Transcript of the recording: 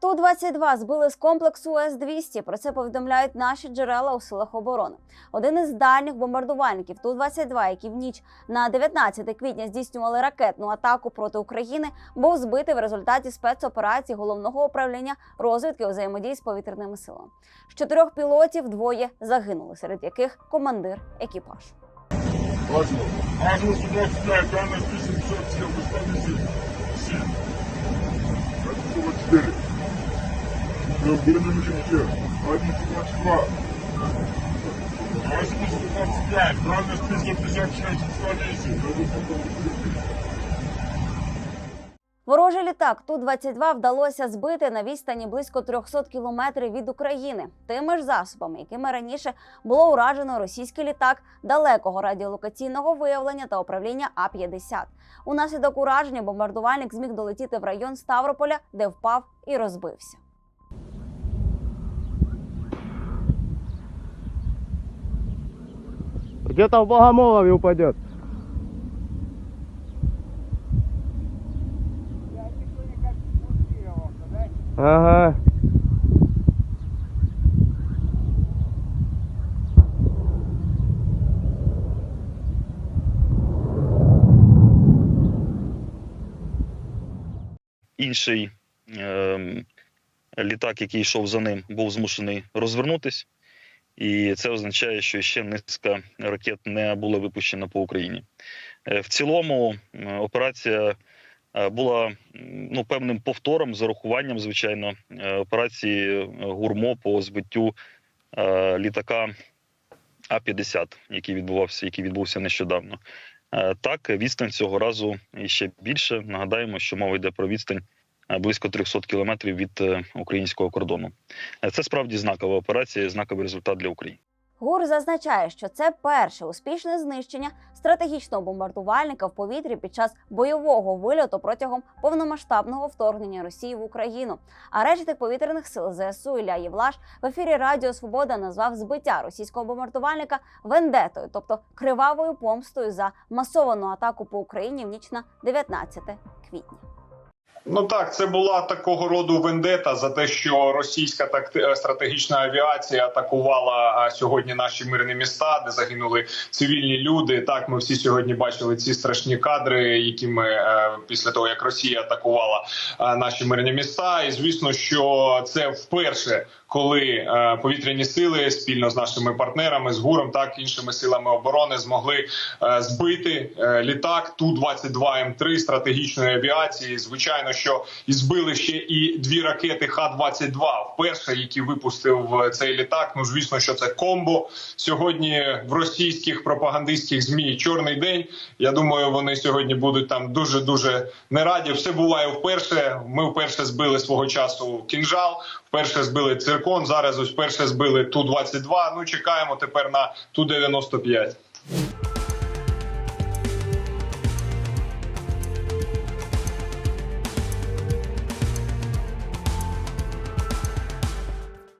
Ту-22 збили з комплексу С-200. Про це повідомляють наші джерела у силах оборони. Один із дальніх бомбардувальників Ту-22, які в ніч на 19 квітня здійснювали ракетну атаку проти України, був збитий в результаті спецоперації головного управління розвідки у взаємодії з повітряними силами. З чотирьох пілотів двоє загинули, серед яких командир екіпажу. 122. Ангел 125, дальность 356, выставитель. Ворожий літак Ту-22 вдалося збити на відстані близько 300 кілометрів від України тими ж засобами, якими раніше було уражено російський літак далекого радіолокаційного виявлення та управління А-50. Унаслідок ураження бомбардувальник зміг долетіти в район Ставрополя, де впав і розбився. Где-то в Богомолове упадет. Ага. інший ем, літак, який йшов за ним, був змушений розвернутись. І це означає, що ще низка ракет не була випущена по Україні. Е, В цілому операція е, була ну, певним повтором з урахуванням, звичайно, е, операції гурмо по збиттю літака А-50, який відбувався, який відбувся нещодавно. Так, відстань цього разу іще більше. Нагадаємо, що мова йде про відстань близько 300 кілометрів від е, українського кордону. Е, Це справді знакова операція, знаковий результат для України. ГУР зазначає, що це перше успішне знищення стратегічного бомбардувальника в повітрі під час бойового вильоту протягом повномасштабного вторгнення Росії в Україну. А речник повітряних сил ЗСУ Ілля Євлаш в ефірі Радіо Свобода назвав збиття російського бомбардувальника вендетою, тобто кривавою помстою за масовану атаку по Україні в ніч на 19 квітня. Ну так, це була такого роду вендета за те, що російська такти- е, стратегічна авіація атакувала сьогодні наші мирні міста, де загинули цивільні люди. Так, ми всі сьогодні бачили ці страшні кадри, які ми е, після того як Росія атакувала е, наші мирні міста. І звісно, що це вперше, коли повітряні сили спільно з нашими партнерами, з ГУРом, так іншими силами оборони змогли збити літак ту 22 м 3 стратегічної авіації. Звичайно, що і збили ще і дві ракети Х-22, вперше, які випустив е, цей літак. Ну звісно, що це комбо сьогодні в російських пропагандистських змі чорний день. Я думаю, вони сьогодні будуть там дуже дуже не раді. Все буває вперше. Ми вперше збили свого часу кінжал, вперше збили циркон. Зараз ось вперше збили ту 22 Ну чекаємо тепер на ту 95